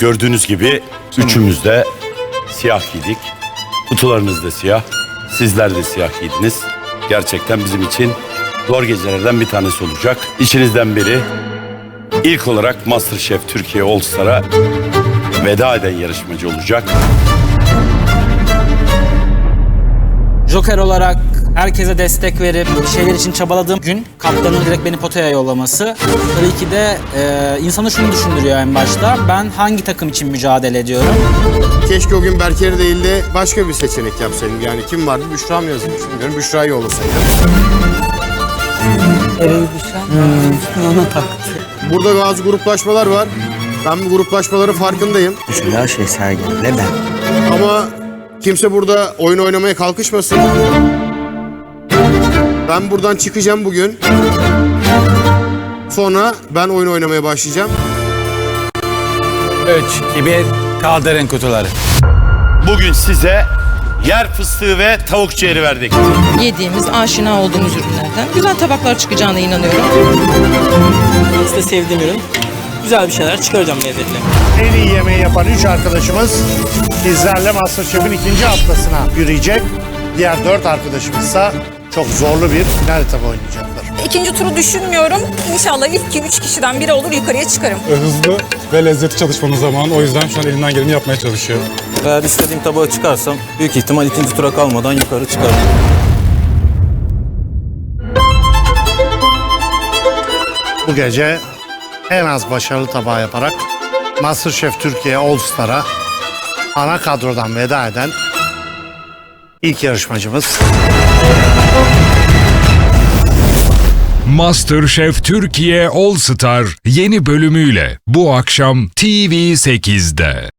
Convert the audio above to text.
Gördüğünüz gibi üçümüz de siyah giydik. Kutularınız da siyah. Sizler de siyah giydiniz. Gerçekten bizim için zor gecelerden bir tanesi olacak. İçinizden biri ilk olarak Masterchef Türkiye All Star'a veda eden yarışmacı olacak. Joker olarak herkese destek verip bir şeyler için çabaladığım gün kaptanın direkt beni potaya yollaması tabii ki de e, insanı şunu düşündürüyor en başta. Ben hangi takım için mücadele ediyorum? Keşke o gün Berker'i değil de başka bir seçenek yapsaydım. Yani kim vardı? Büşra mı yazılmış bilmiyorum. Büşra'yı yollasaydım. Ona taktı. Burada bazı gruplaşmalar var. Ben bu gruplaşmaların farkındayım. Mesela şey Sergen'le ben. Ama kimse burada oyun oynamaya kalkışmasın. Ben buradan çıkacağım bugün. Sonra ben oyun oynamaya başlayacağım. 3, 2, 1 kaldırın kutuları. Bugün size yer fıstığı ve tavuk ciğeri verdik. yediğimiz, aşina olduğumuz ürünlerden güzel tabaklar çıkacağına inanıyorum. Size sevdiğim ürün. Güzel bir şeyler çıkaracağım lezzetli. En iyi yemeği yapan üç arkadaşımız bizlerle Masterchef'in ikinci haftasına yürüyecek. Diğer dört arkadaşımızsa çok zorlu bir final etabı oynayacaklar. İkinci turu düşünmüyorum. İnşallah ilk iki, üç kişiden biri olur yukarıya çıkarım. hızlı ve lezzetli çalışmanın zamanı. O yüzden şu an elimden geleni yapmaya çalışıyorum. Eğer istediğim tabağı çıkarsam büyük ihtimal ikinci tura kalmadan yukarı çıkarım. Bu gece en az başarılı tabağı yaparak Masterchef Türkiye All Star'a ana kadrodan veda eden ilk yarışmacımız MasterChef Türkiye All Star yeni bölümüyle bu akşam TV8'de.